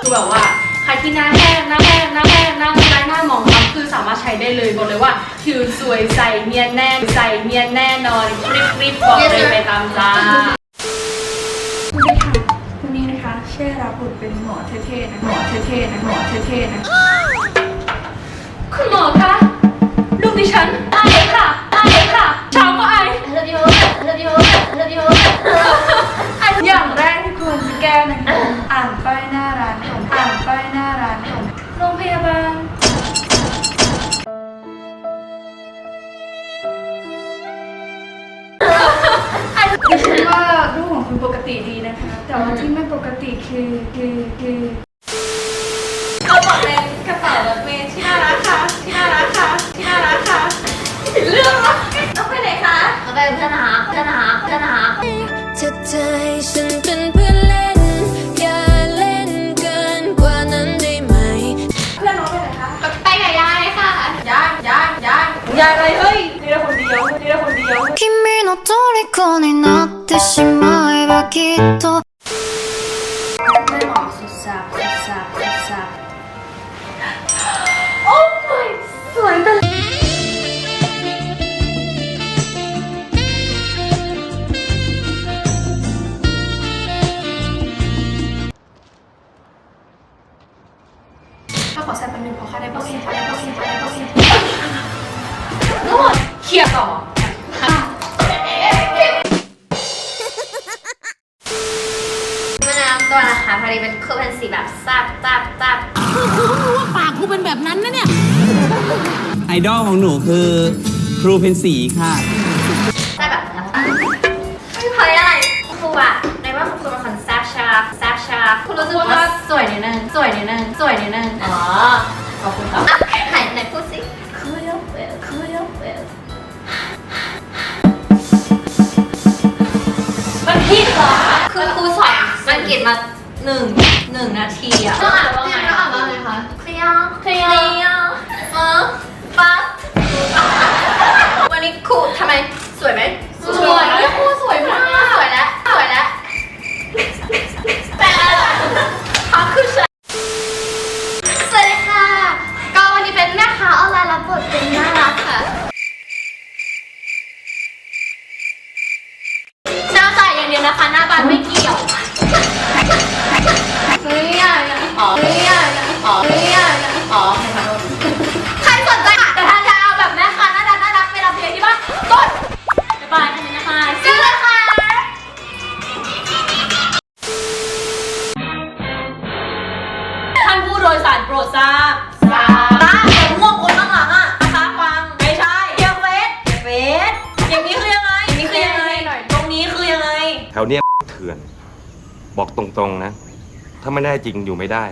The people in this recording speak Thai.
คือแบบว่าใครที่หน้าแห้งหน้าแห้งหน้าแห้งหน้าร้ายหน้าหมองคล้ำคือสามารถใช้ได้เลยบอกเลยว่าผิวสวยใสเนียนแน่ใสเนียนแน่นอนรีบรีบบอกเลยไปตามจ้าสวัสดีค่ะวันนี้นะคะเช่รับบทเป็นหมอเท่ๆนะหมอเท่ๆนะหมอเท่ๆนะ ปของคุณปกติดีนะคะ แต่ว่าที่ไม่ปกติคือคือคือ เขาบอกเป็นกระเป๋ารถเมล์ที่น่ารักค่ะที่น่ารักค่ะที่น่ารักค่ะเรื่องอะต้องไปไหนคะ เอาไปเพื่อนหาเพื่อนหาเพื่อนหา จะใจฉันเป็นเพื่อนเล่น อย่าเล่นเกินกว่านั้นได้ไหม เพื่อนน้องไปไหนคะ ไปกับยายค่ะ ยายยายยายยายอะไรเฮ้ยนี่เราคนเดียวนี่เราคนเดียว 君の虜になってしまえ ばきっと แม่หมอสุดสับสุดสับสุดสับ ถ้าขอแซ่บแป๊บนึงเพราะค่าได้บอกสิค่าได้บอกสิค่าได้บอกสินวดเคลียร์ต่อ ตัวนะคะพอดีเป็นคือเป็นสีแบบซับซับซับไอดอลของหนูคือครูเพนสีค่ะซับแบบน้ำตาลเฮ้ยอะไรครูอะในว่าคุณครูเป็นคนแซ่บชาแซ่บชาคุณรู้สึกว่าสวยนิดนึงสวยนิดนึงสวยนิดนึงอ๋อขอบคุณครับอะไหนไหนพูดสิคือเยอะเวลคือเยอะเวลมันผิดเหรอคือครูสอนอังกฤษมา หนึ่งหนึ่งนาทีอะต้องอ่านว่าไงต้องอ่านว่าไงคะเคลียร์เคลียร์เออปั๊บวันนี้ครูทำไมสวยไหมสวยครูสวย คะซื้อเลยค่ะท่านผู้โดยสารโปรดทราบทราบตาแต่ม่วงคนข้างหลังอะนะคะฟังไม่ใช่เทียเฟสเฟสอย่างนี้คือยังไงอย่างนี้คือยังไงตรงนี้คือยังไงแถวเนี้ยเถื่อน บอกตรงๆนะ ถ้าไม่ได้จริงอยู่ไม่ได้